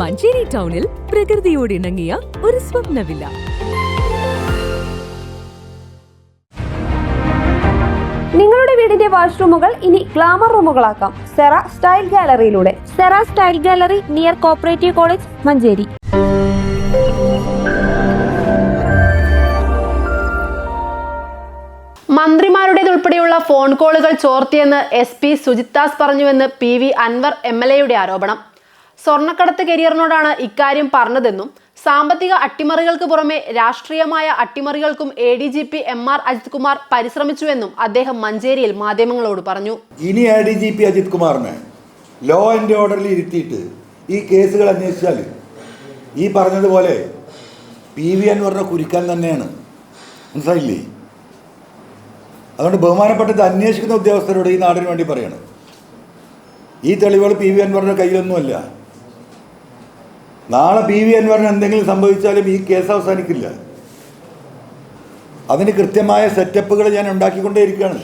മഞ്ചേരി ടൗണിൽ പ്രകൃതിയോട് ഇണങ്ങിയ ഒരു സ്വപ്നവില്ല. നിങ്ങളുടെ വീടിന്റെ വാഷ്റൂമുകൾ ഇനി ഗ്ലാമർ റൂമുകളാക്കാം. Cera style ഗാലറിയിലൂടെ. Sera style gallery near cooperative college Manjeri. മന്ത്രിമാരുടേതുൾപ്പെടെയുള്ള phone കോളുകൾ ചോർത്തിയെന്ന് S P Sujithdas പറഞ്ഞുവെന്ന് P V Anvar M L എയുടെ ആരോപണം. സ്വർണക്കടത്ത് കരിയറിനോടാണ് ഇക്കാര്യം പറഞ്ഞതെന്നും സാമ്പത്തിക അട്ടിമറികൾക്ക് പുറമെ രാഷ്ട്രീയമായ അട്ടിമറികൾക്കും A D G P M R Ajith Kumar പരിശ്രമിച്ചുവെന്നും അദ്ദേഹം മഞ്ചേരിയിൽ മാധ്യമങ്ങളോട് പറഞ്ഞു. ഇനി A D G P Ajith കുമാറിനെ ലോ ആൻഡ് ഓർഡറിൽ ഇരുത്തിയിട്ട് ഈ കേസുകൾ അന്വേഷിച്ചാൽ ഈ പറഞ്ഞതുപോലെ പി വി അൻവറിനെ കുരിക്കാൻ തന്നെയാണ്. മനസ്സിലായില്ലേ? അതുകൊണ്ട് ബഹുമാനപ്പെട്ടത് അന്വേഷിക്കുന്ന ഉദ്യോഗസ്ഥരോട് ഈ നാടിന് വേണ്ടി പറയണം. ഈ തെളിവുകൾ പി വി അൻവറിന്റെ കയ്യിലൊന്നുമല്ല. നാളെ പി വി അൻവറിന് എന്തെങ്കിലും സംഭവിച്ചാലും ഈ കേസ് അവസാനിക്കില്ല. അതിന് കൃത്യമായ സെറ്റപ്പുകൾ ഞാൻ ഉണ്ടാക്കിക്കൊണ്ടേയിരിക്കുകയാണ്.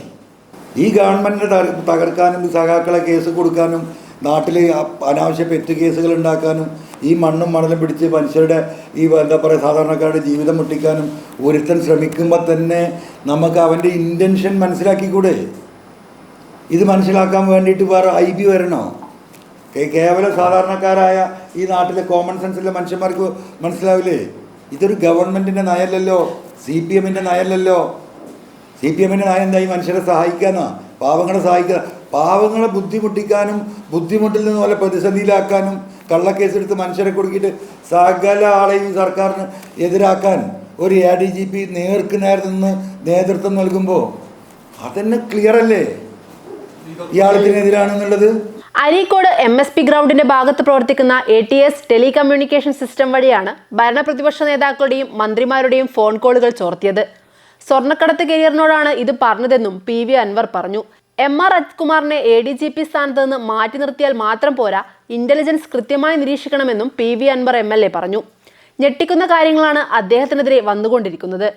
ഈ ഗവൺമെന്റിനെ തകർ- തകർക്കാനും സഖാക്കളെ കേസ് കൊടുക്കാനും നാട്ടിൽ അനാവശ്യ പെറ്റ് കേസുകൾ ഉണ്ടാക്കാനും ഈ മണ്ണും മണലും പിടിച്ച് മനുഷ്യരുടെ ഈ എന്താ പറയുക സാധാരണക്കാരുടെ ജീവിതം മുട്ടിക്കാനും ഒരുത്തൻ ശ്രമിക്കുമ്പോൾ തന്നെ നമുക്ക് അവന്റെ ഇന്റൻഷൻ മനസ്സിലാക്കിക്കൂടെ? ഇത് മനസ്സിലാക്കാൻ വേണ്ടിയിട്ട് വേറെ ഐ ബി വരണോ? കേവല സാധാരണക്കാരായ ഈ നാട്ടിലെ കോമൺ സെൻസിലെ മനുഷ്യന്മാർക്ക് മനസ്സിലാവില്ലേ? ഇതൊരു ഗവൺമെന്റിന്റെ നയല്ലല്ലോ സി പി എമ്മിന്റെ നയല്ലല്ലോ. സി പി എമ്മിന്റെ നയം എന്താ? ഈ മനുഷ്യരെ സഹായിക്കാനാ പാവങ്ങളെ സഹായിക്കുക. പാവങ്ങളെ ബുദ്ധിമുട്ടിക്കാനും ബുദ്ധിമുട്ടിൽ നിന്ന് പോലെ പ്രതിസന്ധിയിലാക്കാനും കള്ളക്കേസെടുത്ത് മനുഷ്യരെ കൊടുക്കിയിട്ട് സകല ആളെയും സർക്കാരിന് എതിരാക്കാൻ ഒരു എ ഡി ജി പി നേർക്ക് നേർ നിന്ന് നേതൃത്വം നൽകുമ്പോൾ അതന്നെ ക്ലിയർ അല്ലേ? ഇയാളത്തിനെതിരാണെന്നുള്ളത് അരീക്കോട് എം എസ് പി ഗ്രൗണ്ടിന്റെ ഭാഗത്ത് പ്രവർത്തിക്കുന്ന A T S telecommunication system വഴിയാണ് ഭരണപ്രതിപക്ഷ നേതാക്കളുടെയും മന്ത്രിമാരുടെയും ഫോൺ കോളുകൾ ചോർത്തിയത്. സ്വർണക്കടത്ത് കരിയറിനോടാണ് ഇത് പറഞ്ഞതെന്നും പി വി അൻവർ പറഞ്ഞു. എം ആർ അജ്കുമാറിനെ എ ഡി ജി പി സ്ഥാനത്ത് നിന്ന് മാറ്റി നിർത്തിയാൽ മാത്രം പോരാ ഇന്റലിജൻസ് കൃത്യമായി നിരീക്ഷിക്കണമെന്നും P V Anvar M L A പറഞ്ഞു. ഞെട്ടിക്കുന്ന കാര്യങ്ങളാണ് അദ്ദേഹത്തിനെതിരെ വന്നുകൊണ്ടിരിക്കുന്നത്.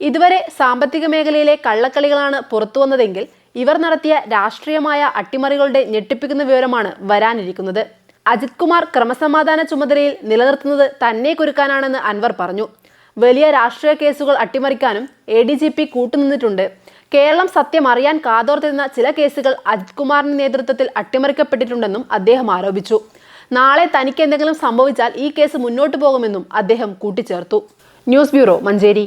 ഇതുവരെ സാമ്പത്തിക മേഖലയിലെ കള്ളക്കളികളാണ് പുറത്തുവന്നതെങ്കിൽ ഇവർ നടത്തിയ രാഷ്ട്രീയമായ അട്ടിമറികളുടെ ഞെട്ടിപ്പിക്കുന്ന വിവരമാണ് വരാനിരിക്കുന്നത്. അജിത് കുമാർ ക്രമസമാധാന ചുമതലയിൽ നിലനിർത്തുന്നത് തന്നെ കുരുക്കാനാണെന്ന് അൻവർ പറഞ്ഞു. വലിയ രാഷ്ട്രീയ കേസുകൾ അട്ടിമറിക്കാനും എ ഡി ജി പി കൂട്ടുനിന്നിട്ടുണ്ട്. കേരളം സത്യം അറിയാൻ കാതോർത്തിരുന്ന ചില കേസുകൾ അജിത് കുമാറിന്റെ നേതൃത്വത്തിൽ അട്ടിമറിക്കപ്പെട്ടിട്ടുണ്ടെന്നും അദ്ദേഹം ആരോപിച്ചു. നാളെ തനിക്ക് എന്തെങ്കിലും സംഭവിച്ചാൽ ഈ കേസ് മുന്നോട്ടു പോകുമെന്നും അദ്ദേഹം കൂട്ടിച്ചേർത്തു. News bureau Manjeri.